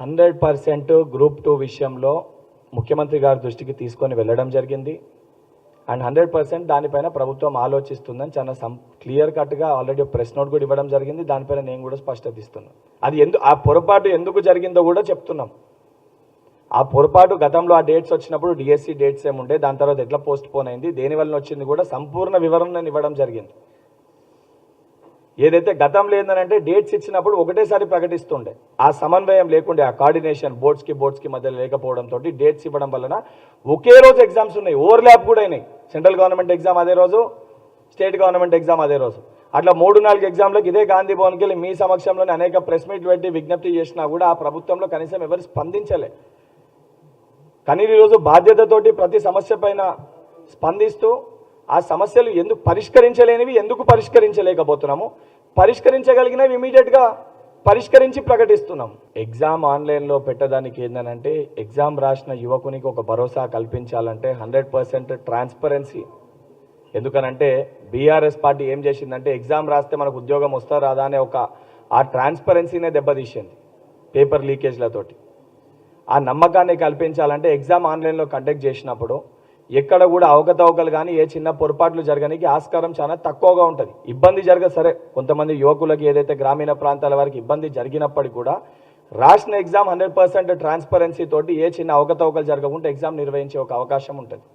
Hundred percent group two విషయంలో ముఖ్యమంత్రి గారి దృష్టికి తీసుకొని వెళ్ళడం జరిగింది. అండ్ హండ్రెడ్ పర్సెంట్ దానిపైన ప్రభుత్వం ఆలోచిస్తుందని చాలా సం క్లియర్ కట్గా ఆల్రెడీ ప్రెస్ నోట్ కూడా ఇవ్వడం జరిగింది. దానిపైన నేను కూడా స్పష్టత ఇస్తున్నాను. అది ఎందు ఆ పొరపాటు ఎందుకు జరిగిందో కూడా చెప్తున్నాం. ఆ పొరపాటు గతంలో ఆ డేట్స్ వచ్చినప్పుడు డిఎస్సి డేట్స్ ఏముండే దాని తర్వాత ఎట్లా పోస్ట్ పోన్ అయింది దేని వచ్చింది కూడా సంపూర్ణ వివరణ ఇవ్వడం జరిగింది. ఏదైతే గతంలో ఏంటంటే డేట్స్ ఇచ్చినప్పుడు ఒకటేసారి ప్రకటిస్తుండే. ఆ సమన్వయం లేకుండే ఆ కోఆర్డినేషన్ బోర్డ్స్కి బోర్డ్స్కి మధ్య లేకపోవడంతో డేట్స్ ఇవ్వడం వలన ఒకే రోజు ఎగ్జామ్స్ ఉన్నాయి. ఓవర్లాప్ కూడా అయినాయి. సెంట్రల్ గవర్నమెంట్ ఎగ్జామ్ అదే రోజు స్టేట్ గవర్నమెంట్ ఎగ్జామ్ అదే రోజు. అట్లా మూడు నాలుగు ఎగ్జామ్లకు ఇదే గాంధీ భవన్కి వెళ్ళి మీ సమక్షంలోనే అనేక ప్రెస్ మీట్ పెట్టి విజ్ఞప్తి చేసినా కూడా ఆ ప్రభుత్వంలో కనీసం ఎవరు స్పందించలే. కానీ ఈరోజు బాధ్యతతోటి ప్రతి సమస్య పైన స్పందిస్తూ ఆ సమస్యలు ఎందుకు పరిష్కరించలేనివి ఎందుకు పరిష్కరించలేకపోతున్నాము? పరిష్కరించగలిగినవి ఇమీడియట్గా పరిష్కరించి ప్రకటిస్తున్నాం. ఎగ్జామ్ ఆన్లైన్లో పెట్టడానికి ఏంటంటే ఎగ్జామ్ రాసిన యువకునికి ఒక భరోసా కల్పించాలంటే హండ్రెడ్ పర్సెంట్ ట్రాన్స్పరెన్సీ ఎందుకనంటే బీఆర్ఎస్ పార్టీ ఏం చేసిందంటే ఎగ్జామ్ రాస్తే మనకు ఉద్యోగం వస్తా రాదా అనే ఒక ఆ ట్రాన్స్పరెన్సీనే దెబ్బతీసింది పేపర్ లీకేజ్లతోటి ఆ నమ్మకాన్ని కల్పించాలంటే ఎగ్జామ్ ఆన్లైన్లో కండక్ట్ చేసినప్పుడు ఎక్కడ కూడా అవకతవకలు కానీ ఏ చిన్న పొరపాట్లు జరగడానికి ఆస్కారం చాలా తక్కువగా ఉంటుంది. ఇబ్బంది జరగదు సరే. కొంతమంది యువకులకి ఏదైతే గ్రామీణ ప్రాంతాల వారికి ఇబ్బంది జరిగినప్పటికీ కూడా రాసిన ఎగ్జామ్ హండ్రెడ్ పర్సెంట్ ట్రాన్స్పరెన్సీ తోటి ఏ చిన్న అవకతవకలు జరగకుండా ఎగ్జామ్ నిర్వహించే ఒక అవకాశం ఉంటుంది.